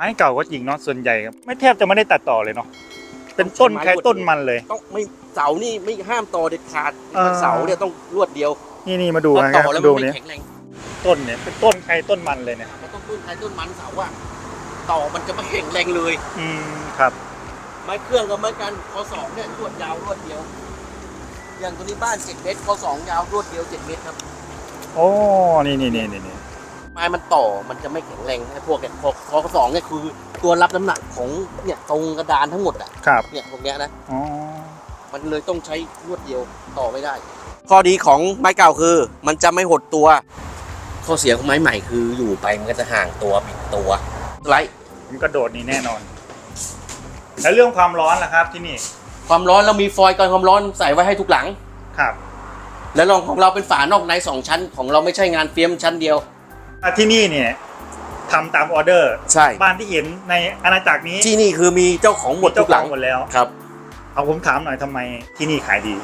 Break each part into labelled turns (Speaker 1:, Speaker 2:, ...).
Speaker 1: ไม้เก่าก็จริงเนาะส่วนใหญ่ครับไม่แทบจะไม่ได้ตัดต่อเลยเนาะเป็นต้นใครต้นมันเลย
Speaker 2: ต้องไม่เสานี่ไม่ห้ามต่อเด็ดขาด
Speaker 1: เออ
Speaker 2: เสาเนี่ยต้องรวดเดียว
Speaker 1: นี่นี่มาดู
Speaker 2: เพราะ
Speaker 1: นะค
Speaker 2: ต่
Speaker 1: รับ
Speaker 2: อแล้ว
Speaker 1: ดู
Speaker 2: มันไม่
Speaker 1: เนี่ย
Speaker 2: แข็งแรง
Speaker 1: ต้นเนี่ยเป็นต้นใครต้นมันเลยเนี่ย
Speaker 2: มันต้องต้นไทยต้นมันเสาอะต่อมันจะไม่แข็งแรงเลย
Speaker 1: อืมครับ
Speaker 2: ไม้เครื่องก็เหมือนกันคอสองเนี่ยรวดยาวรวดเดียว อย่างตัวนี้บ้านเจ็ดเมตรคอสองยาวรวดเดียวเจ็ดเมตรครับ
Speaker 1: โอ้นี่นี่นี่นี่นี่
Speaker 2: ไม้มันต่อมันจะไม่แข็งแรงไอ้พวกเนี่ยคอคอสองเนี่ยคือตัวรับน้ำหนักของเนี่ยตรงกระดานทั้งหมดอะ
Speaker 1: ครับ
Speaker 2: เนี่ยพวกเนี้ยนะ
Speaker 1: อ๋อ
Speaker 2: มันเลยต้องใช้รวดเดียวต่อไม่ได้ ข้อดีของไม้เก่าคือ มันจะไม่หดตัว ข้อเสียของไม้ใหม่คืออยู่ไปมันก็จะห่างตัวบิดตัวไลท์
Speaker 1: มันกระโดดนี่แน่นอน แล้วเรื่องความร้อนล่ะครับที่นี่
Speaker 2: ความร้อนเรามีฟอยล์กันความร้อนใส่ไว้ให้ทุกหลัง
Speaker 1: ครับ
Speaker 2: แล้วรองของเราเป็นฝานอกในสองชั้นของเราไม่ใช่งานเฟียมชั้นเดียว
Speaker 1: อะ ที่นี่เนี่ยทำตามออเดอร์
Speaker 2: ใช่
Speaker 1: บ้านที่เห็นในอาณาจักรนี้
Speaker 2: ที่นี่คือมีเจ้าของหมด
Speaker 1: เจ้า
Speaker 2: ทุก
Speaker 1: ข
Speaker 2: หลั
Speaker 1: อง
Speaker 2: ง
Speaker 1: หมดแล้ว
Speaker 2: ครับ
Speaker 1: เอาผมถามหน่อยทำไมที่นี่ขายดี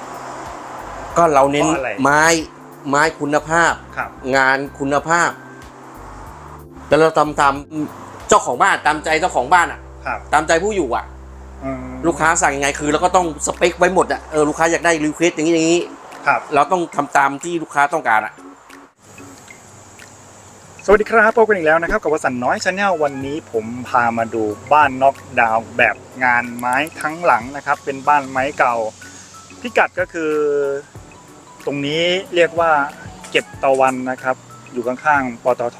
Speaker 2: ก็เราเน้น
Speaker 1: เพราะอะไร
Speaker 2: ไม้ไม้คุณภาพ
Speaker 1: ครับ
Speaker 2: งานคุณภาพแล้วเราทำตามเจ้าของบ้านตามใจเจ้าของบ้านอะ
Speaker 1: ครับ
Speaker 2: ตามใจผู้อยู่อะ
Speaker 1: อืม
Speaker 2: ลูกค้าสั่งยังไงคือเราก็ต้องสเปคไว้หมดอะเออลูกค้าอยากได้รีเควสอย่างนี้อย่างนี้
Speaker 1: ครับ
Speaker 2: เราต้องทำตามที่ลูกค้าต้องการอะ
Speaker 1: สวัสดีครับพบกันอีกแล้วนะครับกับวสันน้อยชาแนลวันนี้ผมพามาดูบ้านน็อกดาวน์แบบงานไม้ทั้งหลังนะครับ เป็นบ้านไม้เก่า พิกัดก็คือ ตรงนี้เรียกว่าเก็บตะวันนะครับ อยู่ข้างๆปตท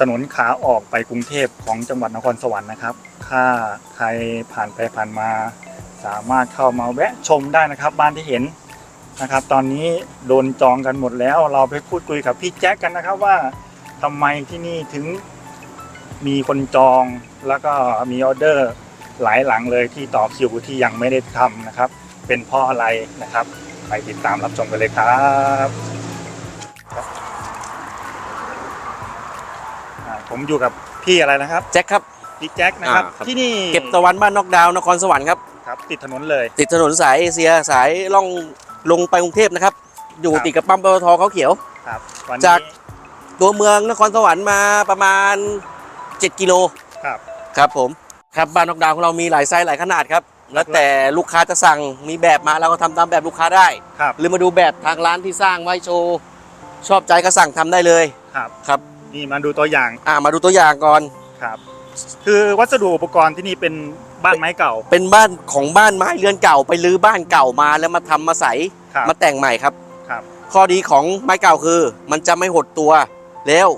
Speaker 1: ถนนขาออกไปกรุงเทพของจังหวัดนครสวรรค์นะครับ ถ้าใครผ่านไปผ่านมา สามารถเข้ามาแวะชมได้นะครับ บ้านที่เห็นนะครับ ตอนนี้โดนจองกันหมดแล้วเราไปพูดคุยกับพี่แจ็คกันนะครับว่า ทำไมที่นี่ถึงมีคนจองแล้วก็มีออเดอร์หลายหลังเลยที่ต่อคิวที่ยังไม่ได้ทำนะครับ เป็นเพราะอะไรนะครับ ไปติดตามรับชมกันเลยครับอ่าผมอยู่กับพี่อะไรนะครับ
Speaker 2: แจ็คครับ
Speaker 1: พี่แจ็คนะครับ
Speaker 2: อ่าครับ
Speaker 1: ที่นี่
Speaker 2: เก็บตะวันบ้านนอกดาวน์นครสวรรค์ครับ
Speaker 1: ครับติดถนนเลย
Speaker 2: ติดถนนสายเอเชียสายล่องลงไปกรุงเทพนะครับ อยู่
Speaker 1: ครับ
Speaker 2: ติดกับปั๊มปตทเขาเขียว
Speaker 1: ครับวัน
Speaker 2: จาก
Speaker 1: นี้
Speaker 2: ตัวเมืองนครสวรรค์มาประมาณ 7 กิโล
Speaker 1: ครับ
Speaker 2: ครับผมครับบ้านนอกดาวน์ของเรามีหลายไซส์หลายขนาดครับ แล้วแต่ลูกค้าจะสั่งมีแบบมาเราก็ทำตามแบบลูกค้าได้
Speaker 1: ครับ
Speaker 2: หรือมาดูแบบทางร้านที่สร้างไว้โชว์ชอบใจก็สั่งทำได้เลย
Speaker 1: ครับ
Speaker 2: ครับ
Speaker 1: นี่มาดูตัวอย่าง
Speaker 2: อ่ามาดูตัวอย่างก่อน
Speaker 1: ครับ คือวัสดุอุปกรณ์ที่นี่เป็นบ้านไม้เก่า
Speaker 2: เป็นบ้านของบ้านไม้เรือนเก่าไปรื้อบ้านเก่ามาแล้วมาทำมาใส
Speaker 1: ครับ
Speaker 2: มาแต่งใหม่ครับ
Speaker 1: ครับ
Speaker 2: ข้อดีของไม้เก่าคือ มันจะไม่หดตัว แล้ว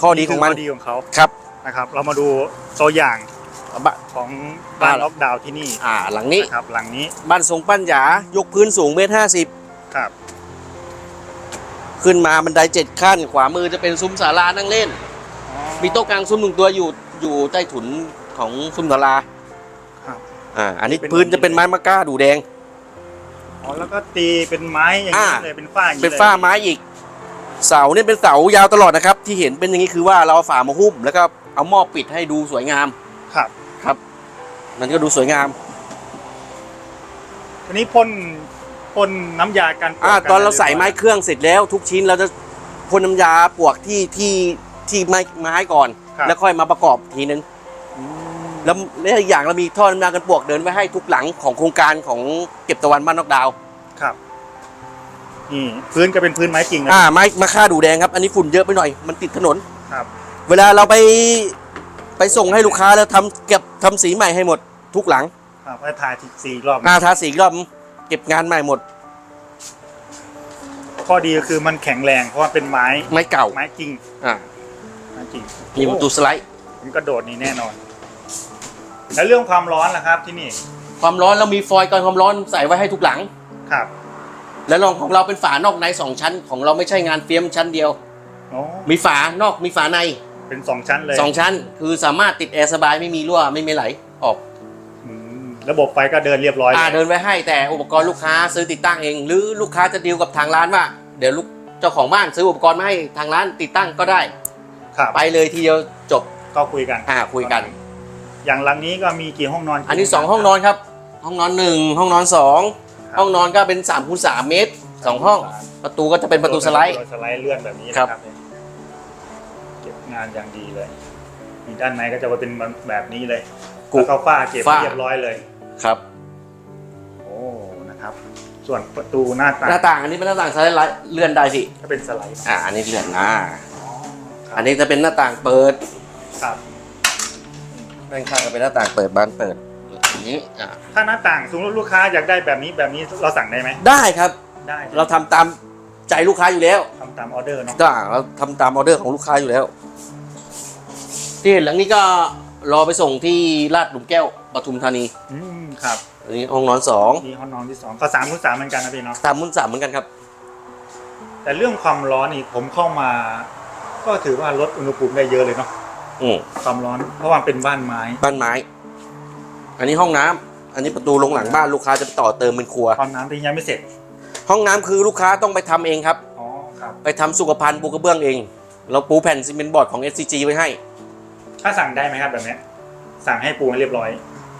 Speaker 2: ข้อดีของมัน
Speaker 1: คืข้ดีของเขา
Speaker 2: ครับ
Speaker 1: นะครับ เรามาดูตัวอย่าง
Speaker 2: บะ
Speaker 1: ของบ้าน
Speaker 2: อ่า
Speaker 1: ล็อกดาวน์ที่นี่
Speaker 2: อ่า หลังนี้
Speaker 1: นะครับ หลังนี้
Speaker 2: บ้านทรงปั้นหยายกพื้นสูงเมตรห้าสิบ
Speaker 1: ครับ
Speaker 2: ขึ้นมาบันไดเจ็ดขั้น ขวามือจะเป็นซุ้มศาลานั่งเล่น
Speaker 1: อ๋อ
Speaker 2: มีโต๊ะกลางซุ้มหนึ่งตัวอยู่อยู่ใต้ถุนของซุ้มศาลา
Speaker 1: ครับ
Speaker 2: อ่า อันนี้
Speaker 1: เป็น
Speaker 2: พื้นจะเป็นไม้มะก้าดูแดง
Speaker 1: อ๋อแล้วก็ตีเป็นไม้อย่างนี้
Speaker 2: อ่า
Speaker 1: เลยเป็นฝ้าอย่างนี้
Speaker 2: เป็น
Speaker 1: ลย
Speaker 2: ฝ้าไม้อีก เสาเนี่ยเป็นเสายาวตลอดนะครับ ที่เห็นเป็นอย่างนี้คือว่าเราเอาฝามาหุ้ม แล้วก็เอาหม้อปิดให้ดูสวยงาม
Speaker 1: ครับ
Speaker 2: ครับ มันก็ดูสวยงาม
Speaker 1: ทีนี้พ่นพ่นน้ำยากันปลวก
Speaker 2: อ่า
Speaker 1: กั
Speaker 2: ตอนเราใส่ะไม้
Speaker 1: ยบ
Speaker 2: เครื่องเสร็จแล้วทุกชิ้นเราจะพ่นน้ำยาปลวกที่ที่ที่ไม้ไม้ก่อน
Speaker 1: ครับ
Speaker 2: แล้วค่อยมาประกอบทีนึง
Speaker 1: อืม
Speaker 2: แล้วและอีกอย่างเรามีท่อน้ำยากันปลวกเดินไว้ให้ทุกหลังของโครงการของเก็บตะวันบ้านนอกดาว
Speaker 1: ครับ นี่พื้นก็เป็นพื้นไม้จริงนะ
Speaker 2: อ่าไม้มาค่าดูแดงครับ อันนี้ฝุ่นเยอะไปหน่อย มันติดถนน
Speaker 1: ครับ
Speaker 2: เวลาเราไปไปส่งให้ลูกค้าแล้วทำเก็บทำสีใหม่ให้หมดทุกหลัง
Speaker 1: ครับแล้วถ่ายทีสี่รอบ
Speaker 2: อาทาสีอีกรอบเก็บงานใหม่หมด
Speaker 1: ข้อดีก็คือมันแข็งแรงเพราะว่าเป็นไม้
Speaker 2: ไม้เก่า
Speaker 1: ไม้จริง
Speaker 2: อ่า
Speaker 1: ไม้จริง
Speaker 2: มีประตูสไลด์
Speaker 1: มันกระโดดนี่แน่นอน แล้วเรื่องความร้อนล่ะครับที่นี่
Speaker 2: ความร้อนเรามีฟอยล์กันความร้อนใส่ไว้ให้ทุกหลัง
Speaker 1: ครับ
Speaker 2: แล้วรองของเราเป็นฝานอกในสองชั้น ของเราไม่ใช่งานเฟียมชั้นเดียว
Speaker 1: โอ้
Speaker 2: มีฝานอกมีฝาใน
Speaker 1: เป็นสองชั้นเลย
Speaker 2: สองชั้น คือสามารถติดแอร์สบายไม่มีรั่วไม่มีไหลออก
Speaker 1: อืมระบบไฟก็เดินเรียบร้อย
Speaker 2: อ่าเดินไว้ให้แต่อุปกรณ์ลูกค้าซื้อติดตั้งเอง หรือลูกค้าจะดีลกับทางร้านว่า เดี๋ยวลูกเจ้าของบ้านซื้ออุปกรณ์มาให้ทางร้านติดตั้งก็ได้
Speaker 1: ครับ
Speaker 2: ไปเลยทีเดียวจบ
Speaker 1: ก็คุยกัน
Speaker 2: อ่าคุยกัน
Speaker 1: อย่างหลังนี้ก็มีกี่ห้องนอน
Speaker 2: อันนี้สองห้องนอนครับ ห้องนอนหนึ่งห้องนอนสอง
Speaker 1: ครับ
Speaker 2: ห้องนอนก็เป็น3ามคูณสามเมตรสองห้อง ประตูก็จะเป็นประตูสไลด์
Speaker 1: สไลด์เลื่อนแบบนี้
Speaker 2: ครับ
Speaker 1: นะเก็บงานอย่างดีเลยนี่ด้านในก็จะเป็นแบบนี้เลย
Speaker 2: กุ
Speaker 1: แล้วเขาฝ้าเก็บ
Speaker 2: ฝ้า
Speaker 1: เรียบร้อยเลย
Speaker 2: ครับ
Speaker 1: โอ้นะครับ ส่วนประตูหน้าต่าง
Speaker 2: หน้าต่างอันนี้เป็นหน้าต่างสไลด์เลื่อนได้พี่
Speaker 1: ก็เป็นสไลด์
Speaker 2: อ่าอันนี้เลื่อนอ่า
Speaker 1: อ๋อครับ
Speaker 2: อันนี้จะเป็นหน้าต่างเปิด
Speaker 1: ครับ
Speaker 2: ด้านข้างก็เป็นหน้าต่างเปิดบานเปิด อย่างนี้อ่า
Speaker 1: ถ้าหน้าต่างสมมติลูกค้าอยากได้แบบนี้แบบนี้เราสั่งได้ไหม
Speaker 2: ได้ครับ
Speaker 1: ได้
Speaker 2: เราทำตามใจลูกค้าอยู่แล้ว
Speaker 1: ทำตามออเดอร์เนาะ
Speaker 2: ก็เราทำตามออเดอร์ของลูกค้าอยู่แล้ว ที่เห็นหลังนี้ก็รอไปส่งที่ลาดหลุมแก้วปทุมธานี
Speaker 1: อืมครับ
Speaker 2: อันนี้ห้องนอนสอง
Speaker 1: นี่ห้องนอนที่สองก็สามคูณสามเหมือนกันนะพี่เนาะ
Speaker 2: ตามมุ้นสามเหมือนกันครับ
Speaker 1: แต่เรื่องความร้อนนี่ผมเข้ามา ก็ถือว่าลดอุณหภูมิได้เยอะเลยเนาะ
Speaker 2: อืม
Speaker 1: ความร้อนเพราะว่าเป็นบ้านไม้
Speaker 2: บ้านไม้ อันนี้ห้องน้ำอันนี้ประตูลงหลังบ้านลูกค้าจะไปต่อเติมเป็นครัว
Speaker 1: ความน้ำที่ยังไม่เสร็จ
Speaker 2: ห้องน้ำคือลูกค้าต้องไปทำเองครับ
Speaker 1: อ๋อ ครับ
Speaker 2: ไปทำสุขภัณฑ์ปูกระเบื้องเอง เราปูแผ่นซีเมนต์บอร์ดของ SCG ไว้ให้
Speaker 1: ถ้าสั่งได้ไหมครับแบบเนี้ยสั่งให้ปูให้เรียบร้อย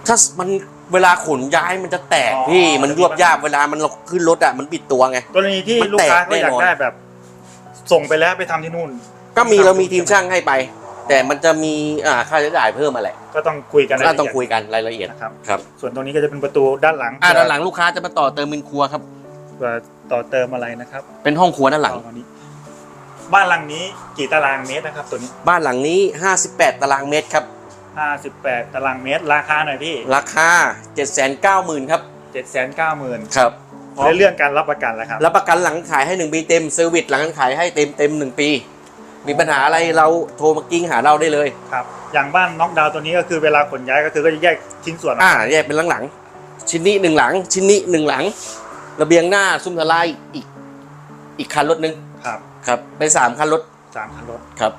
Speaker 2: ถ้ามันเวลาขนย้ายมันจะแตก
Speaker 1: อ๋อ
Speaker 2: พี่มันยวบยาบเวลามันเราขึ้นรถอะมันปิดตัวไง
Speaker 1: กรณีที่
Speaker 2: มัน
Speaker 1: ลูก
Speaker 2: แตก
Speaker 1: ค้าก็อยาก
Speaker 2: แน่นอน
Speaker 1: ได้แบบ ส่งไปแล้วไปทำที่นู่น
Speaker 2: ก็มีเรามีทีมช่างให้ไป แต่มันจะมีอ่าค่าใช้จ่ายเพิ่มมาแหละ
Speaker 1: ก็ต้องคุยกัน
Speaker 2: ก็ต้องคุยกันรายละเอียด
Speaker 1: นะครับ
Speaker 2: ครับ
Speaker 1: ส่วนตรงนี้ก็จะเป็นประตูด้านหลัง
Speaker 2: อ่าด้านหลังลูกค้าจะมาต่อเติมเป็นครัวครับ
Speaker 1: เพื่อต่อเติมอะไรนะครับ
Speaker 2: เป็นห้องครัวด้านหลัง
Speaker 1: ตอนนี้บ้านหลังนี้กี่ตารางเมตรนะครับ ตัวนี้
Speaker 2: บ้านหลังนี้ 58 ตารางเมตรครับ
Speaker 1: 58 ตารางเมตร ราคาหน่อยพี่
Speaker 2: ราคา 790,000ครับ
Speaker 1: 790,000
Speaker 2: ครับ
Speaker 1: ในเรื่องการรับประกันแล้วครับ
Speaker 2: รับประกันหลังขายให้ 1 ปีเต็มเซอร์วิสหลังขายให้เต็มเต็มหนึ่งปี มีปัญหาอะไรเราโทรมากิ้งหาเราได้เลย
Speaker 1: ครับ อย่างบ้านน็อกดาวน์ตัวนี้ก็คือเวลาขนย้ายก็คือก็จะแยกชิ้นส่วนออก
Speaker 2: อ่าแยกเป็นหลังๆชิ้นนี้หนึ่งหลัง ชิ้นนี้หนึ่งหลัง ระเบียงหน้าซุ้มทลายอีก อีกคันรถหนึง
Speaker 1: ครับ
Speaker 2: ครับเป็นสามคันรถ
Speaker 1: สามคันรถ
Speaker 2: ครับ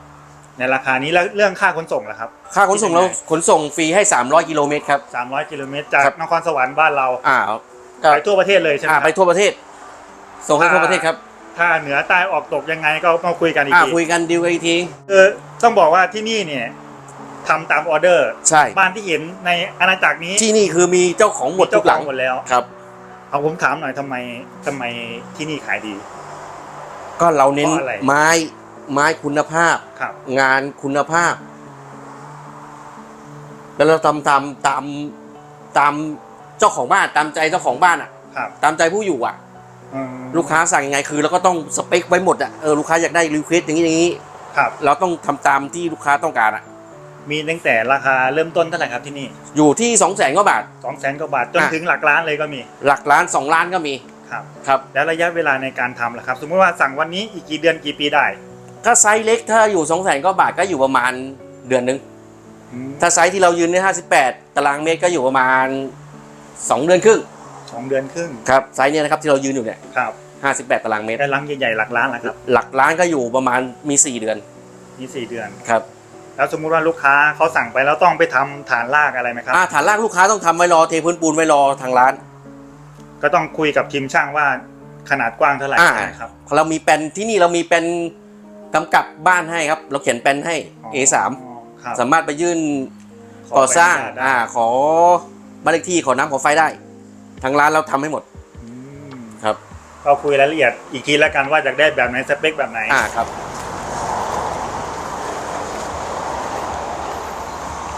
Speaker 1: ในราคานี้แล้วเรื่องค่าขนส่งล่ะครับ
Speaker 2: ค่าขนส่งเราขนส่งฟรีให้ 300กิโลเมตรครับ
Speaker 1: 300กิโลเมตรจาก
Speaker 2: ครับ
Speaker 1: นครสวรรค์บ้านเรา
Speaker 2: อ่าก็
Speaker 1: ไปทั่วประเทศเลยใช่ไหม
Speaker 2: อ่า
Speaker 1: ครับ
Speaker 2: ไปทั่วประเทศ ส่งให้ทั่วประเทศครับ
Speaker 1: ถ้าเหนือใต้ออกตกยังไงก็มาคุยกันอีก
Speaker 2: อ่า
Speaker 1: ที
Speaker 2: คุยกันดีลกันอีกที
Speaker 1: คือต้องบอกว่าที่นี่เนี่ยทำตามออเดอร์
Speaker 2: ใช่
Speaker 1: บ้านที่เห็นในอาณาจักรนี้
Speaker 2: ที่นี่คือมีเจ้าของหมดทุ
Speaker 1: เจ้าก
Speaker 2: ห
Speaker 1: ข
Speaker 2: ลั
Speaker 1: องงหมดแล้ว
Speaker 2: ครับ
Speaker 1: เอาผมถามหน่อยทำไมทำไมที่นี่ขายดี
Speaker 2: ก็เราเน้น
Speaker 1: เพราะอะไร
Speaker 2: ไม้ไม้คุณภาพ
Speaker 1: ครับ
Speaker 2: งานคุณภาพ แล้วเราทำตามตามตามเจ้าของบ้านตามใจเจ้าของบ้านอะ
Speaker 1: ครับ
Speaker 2: ตามใจผู้อยู่อะ
Speaker 1: อืม
Speaker 2: ลูกค้าสั่งยังไงคือเราก็ต้องสเปคไว้หมดอะเออลูกค้าอยากได้รีเควสอย่างนี้อย่างนี้
Speaker 1: ครับ
Speaker 2: เราต้องทำตามที่ลูกค้าต้องการอะ
Speaker 1: มีตั้งแต่ราคาเริ่มต้นเท่าไหร่ครับที่นี่
Speaker 2: อยู่ที่2องแสนกว่าบาท
Speaker 1: 2 0 0 0 0 0กว่าบาทจน
Speaker 2: อะ
Speaker 1: ถึงหลักล้านเลยก็มี
Speaker 2: หลักล้าน 2 ล้านก็มี
Speaker 1: ครับ
Speaker 2: ครับ
Speaker 1: แล้วระยะเวลาในการทำล่ะครับ สมมติว่าสั่งวันนี้อีกกี่เดือนกี่ปีได้
Speaker 2: ถ้าไซส์เล็กถ้าอยู่2องแสนกว่าบาทก็อยู่ประมาณเดือนหนึง
Speaker 1: อืม
Speaker 2: ถ้าไซส์ที่เรายืนใน58ตารางเมตรก็อยู่ประมาณ 2 เดือนครึ่ง
Speaker 1: สองเดือนครึ่ง
Speaker 2: ครับไซส์เนี้ยนะครับที่เรายืนอยู่เนี่ย
Speaker 1: ครับ
Speaker 2: 58ตารางเมตร
Speaker 1: ได้ลังใหญ่ๆหลักล้านแล้วครับ
Speaker 2: หลักล้านก็อยู่ประมาณมี4เดือน
Speaker 1: นี่สี่เดือน
Speaker 2: ครับ
Speaker 1: แล้วสมมุติว่าลูกค้าเขาสั่งไปแล้วต้องไปทำฐานรากอะไรไหมครับ
Speaker 2: อ่าฐานล่างลูกค้าต้องทำไว้รอเทพื้นปูนไว้รอทางร้าน
Speaker 1: ก็ต้องคุยกับทีมช่างว่าขนาดกว้างเท่าไหร่
Speaker 2: อ่า
Speaker 1: นะครับ
Speaker 2: เรามีเป็นที่นี่เรามีเป็นกำกับบ้านให้ครับ เราเขียนเป็นให้ A3
Speaker 1: ครับ
Speaker 2: สามารถไปยื่นก่อสร้าง
Speaker 1: ขอใบอนุญตได้
Speaker 2: อ่าขอบ้านเลขที่ขอน้ำขอไฟได้ ทางร้านเราทำให้หมด
Speaker 1: อืม
Speaker 2: ครับ
Speaker 1: ก็คุยรายละเอียดอีกทีแล้วกันว่าอยากได้แบบไหนสเปคแบบไหน
Speaker 2: อ่าครับ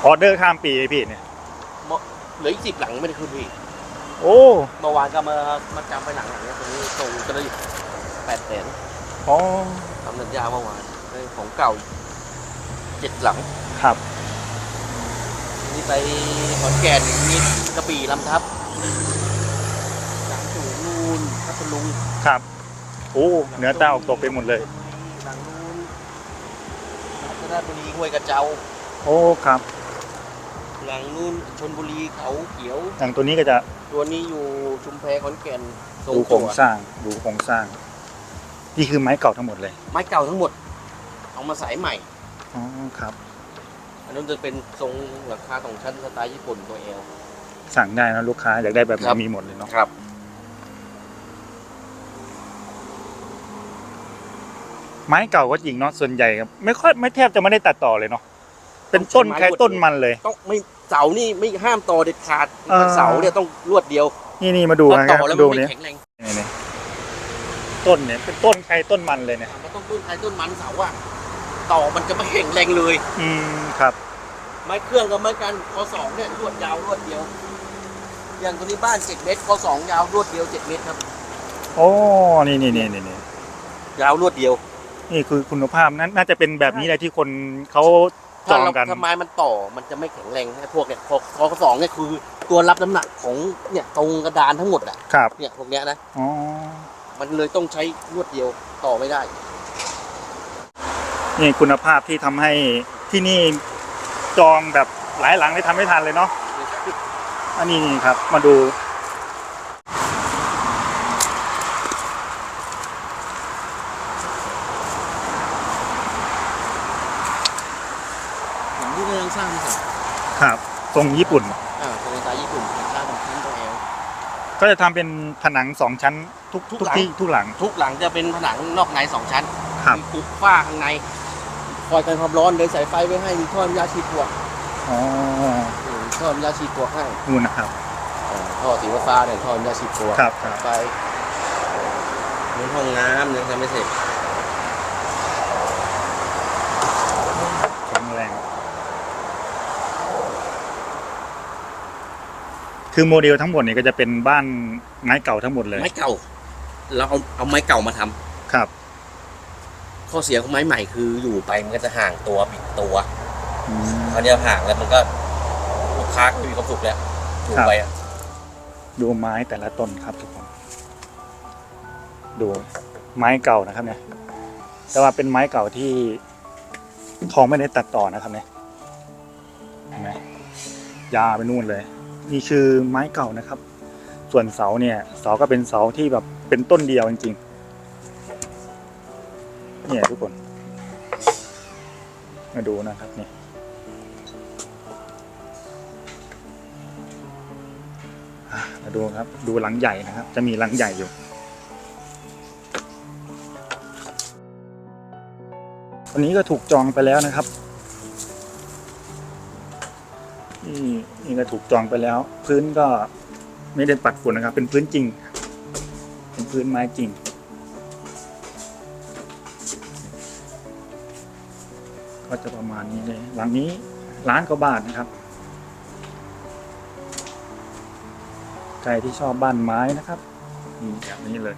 Speaker 1: ออเดอร์ข้ามปีไอ้พี่เนี่ย
Speaker 2: เหลืออีกสิบหลังไม่ได้ขึ้นพี่
Speaker 1: โอ้
Speaker 2: เมื่อวานก็มามาจำไปหลังหลังเนี่ยตรงนี้ตรงกระดิ่งแปดแสน
Speaker 1: อ๋อ
Speaker 2: ทำสัญญาเมื่อวานได้ของเก่าเจ็ดหลัง
Speaker 1: ครับ
Speaker 2: นี่ไปขอนแก่นมีกระบี่ลำทับหลังสูง นูนพัทลุง
Speaker 1: ครับ โอ้เหนือใต้ออกตกไปหมดเลย
Speaker 2: หลังนูนรัชดาบุรีห้วยกระเจ้า
Speaker 1: โอ้ครับ
Speaker 2: หลังนูนชนบุรีเขาเขียว
Speaker 1: อย่างตัวนี้ก็จะ
Speaker 2: ตัวนี้อยู่ชุมแพขอนแก่นทร
Speaker 1: ดู
Speaker 2: ง
Speaker 1: โครง
Speaker 2: ตัว
Speaker 1: สร้างดูโครงสร้าง นี่คือไม้เก่าทั้งหมดเลย
Speaker 2: ไม้เก่าทั้งหมด เอามาสายใหม่
Speaker 1: อ๋อครับ
Speaker 2: อันนั้นจะเป็นทรงหลังคาสองชั้นสไตล์ญี่ปุ่นตัวเอล
Speaker 1: สั่งได้นะลูกค้าอยากได้แบบไห
Speaker 2: ครั
Speaker 1: น
Speaker 2: บ
Speaker 1: มีหมดเลยเนาะ
Speaker 2: ครับ
Speaker 1: ไม้เก่าก็จริงเนาะส่วนใหญ่ครับไม่ค่อยไม่แทบจะไม่ได้ตัดต่อเลยเนาะเป็นต้นใครต้นมันเลย
Speaker 2: ต้องไม่เสานี่ไม่ห้ามต่อเด็ดขาด
Speaker 1: เออ
Speaker 2: เสาเนี่ยต้องลวดเดียว
Speaker 1: นี่นี่มาดู
Speaker 2: เพราะ
Speaker 1: นะค
Speaker 2: ต่
Speaker 1: รับ
Speaker 2: อแล้ว
Speaker 1: ดู
Speaker 2: มันไม่
Speaker 1: เนี่ย
Speaker 2: แข็งแรง
Speaker 1: นี่นี่ต้นเนี่ยเป็นต้นใครต้นมันเลยเนี่ย
Speaker 2: มันต้องต้นไทรต้นมันเสาอะต่อมันจะไม่แข็งแรงเลย
Speaker 1: อืมครับ
Speaker 2: ไม้เครื่องกับไม้กันคอสองเนี่ยรวดยาวรวดเดียว อย่างตัวนี้บ้านเจ็ดเมตรคอสองยาวรวดเดียวเจ็ดเมตรครับ
Speaker 1: โอ้นี่นี่นี่นี่นี่
Speaker 2: ยาวรวดเดียว
Speaker 1: นี่คือคุณภาพนั้นน่าจะเป็นแบบนี้แหละที่คนเขาจ
Speaker 2: ถ้า
Speaker 1: อง
Speaker 2: เรา
Speaker 1: กัน
Speaker 2: ทำไมมันต่อมันจะไม่แข็งแรงไอ้พวกเนี่ยคอคอสองเนี่ยคือตัวรับน้ำหนักของเนี่ยตรงกระดานทั้งหมดอะ
Speaker 1: ครับ
Speaker 2: เนี่ยพวกเนี้ยนะ
Speaker 1: อ๋อ
Speaker 2: มันเลยต้องใช้รวดเดียวต่อไม่ได้
Speaker 1: นี่คุณภาพที่ทำให้ที่นี่จองแบบหลายหลังได้ทำไม่ทันเลยเนาะ อันนี้นี่ครับ มาดู
Speaker 2: หลังที่กำลัง สร้างนี่ครับ
Speaker 1: ครับทรงญี่ปุ่น
Speaker 2: อ่าเป็นสไตล์ญี่ปุ่นเป็นสร้างของชั้นตัวแอล
Speaker 1: ก็จะทำเป็นผนังสองชั้นทุก
Speaker 2: ทุก
Speaker 1: ทุก
Speaker 2: หลัง
Speaker 1: ที่ทุกหลัง
Speaker 2: ทุกหลังจะเป็นผนังนอกในสองชั้น
Speaker 1: ครับ
Speaker 2: มีปุกฝ้าข้างใน คอยกันความร้อนเลยสายไฟไว้ให้มีท่อน้ำยาฉีดปลวก
Speaker 1: อ๋อ
Speaker 2: อืมท่อน้ำยาฉีดปลวกให้
Speaker 1: นู่นนะครับ
Speaker 2: อ่าท่อสีฟ้าๆเนี่ยท่อน้ำยาฉีดปลวก
Speaker 1: ครับครับ
Speaker 2: ไปในห้องน้ำยังทำไม่เสร็จ
Speaker 1: แข็งแรง คือโมเดลทั้งหมดเนี่ยก็จะเป็นบ้านไม้เก่าทั้งหมดเลย
Speaker 2: ไม้เก่า เราเอาเอาไม้เก่ามาทำ
Speaker 1: ครับ
Speaker 2: ข้อเสียของไม้ใหม่คืออยู่ไปมันก็จะห่างตัวบิดตัว
Speaker 1: อืม
Speaker 2: คราวเนี้ยห่างแล้วมันก็ลูกค้าก็ไม่มีความสุขแล้วถูกไปอะ
Speaker 1: ดูไม้แต่ละต้นครับทุกคน ดูไม้เก่านะครับเนี่ย แต่ว่าเป็นไม้เก่าที่ทองไม่ได้ตัดต่อนะครับเนี่ยเห็นไหมยาวไปนู่นเลย นี่คือไม้เก่านะครับ ส่วนเสาเนี่ยเสาก็เป็นเสาที่แบบเป็นต้นเดียวจริงๆเนี่ยทุกคน มาดูนะครับนี่มาดูครับดูหลังใหญ่นะครับ จะมีหลังใหญ่อยู่วันนี้ก็ถูกจองไปแล้วนะครับ นี่นี่ก็ถูกจองไปแล้ว พื้นก็ไม่ได้ปัดฝุ่นนะครับ เป็นพื้นจริง เป็นพื้นไม้จริง ก็จะประมาณนี้เลยหลังนี้ล้านกว่าบาทนะครับใครที่ชอบบ้านไม้นะครับนี่แบบนี้เลย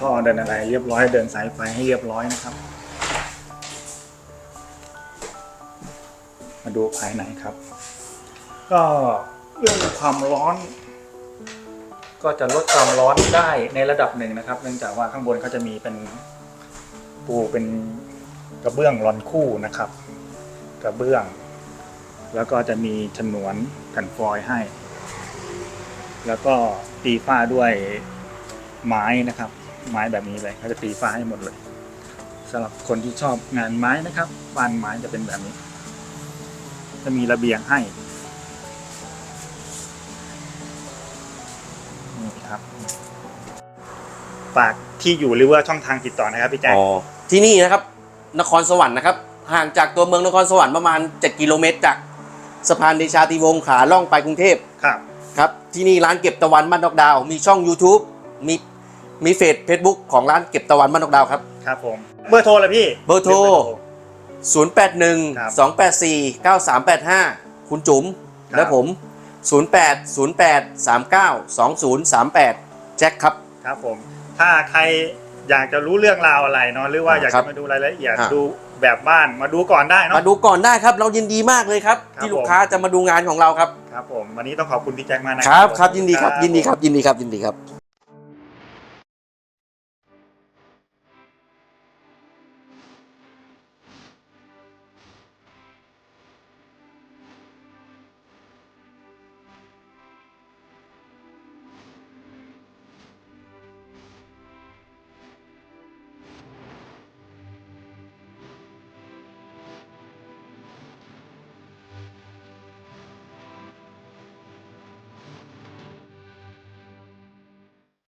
Speaker 1: ท่อเดินอะไร เรียบร้อยเดินสายไฟให้เรียบร้อยนะครับ มาดูภายในครับ ก็เรื่องความร้อน ก็จะลดความร้อนได้ในระดับหนึ่งนะครับ เนื่องจากว่าข้างบนเขาจะมีเป็นปูเป็นกระเบื้องรอนคู่นะครับ กระเบื้อง แล้วก็จะมีฉนวนแผ่นฟอยให้ แล้วก็ตีฝ้าด้วยไม้นะครับ ไม้แบบนี้เลยเขาจะตีฝ้าให้หมดเลยสำหรับคนที่ชอบงานไม้นะครับบ้านไม้จะเป็นแบบนี้ จะมีระเบียงให้นี่ครับฝากที่อยู่หรือว่าช่องทางติดต่อนะครับพี่แจ๊ค
Speaker 2: อ๋อที่นี่นะครับ นครสวรรค์นะครับ ห่างจากตัวเมืองนครสวรรค์ประมาณ 7 กิโลเมตรจากสะพานเดชาติวงศ์ขาล่องไปกรุงเทพ
Speaker 1: ครับ
Speaker 2: ครับ ที่นี่ร้านเก็บตะวันบ้านนอกดาว มีช่อง YouTube มี มีเฟซเฟซบุ๊กของร้านเก็บตะวันบ้านนอกดาวครับ
Speaker 1: ครับผมเบอร์โทรเลยพี่
Speaker 2: เบอร์โทร
Speaker 1: ครับ
Speaker 2: 081 284 9385 คุณจุ๋ม
Speaker 1: ครับ
Speaker 2: และผม 08 08 39 2038 แจ็คครับ
Speaker 1: ครับผม ถ้าใครอยากจะรู้เรื่องราวอะไรเนาะหรือว่าอยาก
Speaker 2: ครั
Speaker 1: จะ
Speaker 2: บ
Speaker 1: มาดูรายละเอียด
Speaker 2: อะ
Speaker 1: ดูแบบบ้านมาดูก่อนได้เนาะ
Speaker 2: มาดูก่อนได้ครับ เรายินดีมากเลยครับ
Speaker 1: ครับ
Speaker 2: ที่ลูกค้าจะมาดูงานของเราครับ
Speaker 1: ครับผมวันนี้ต้องขอบคุณพี่แจ็คมากนะ
Speaker 2: ครับครับยินดีครับยินดีครับยินดีครับยินดีครับ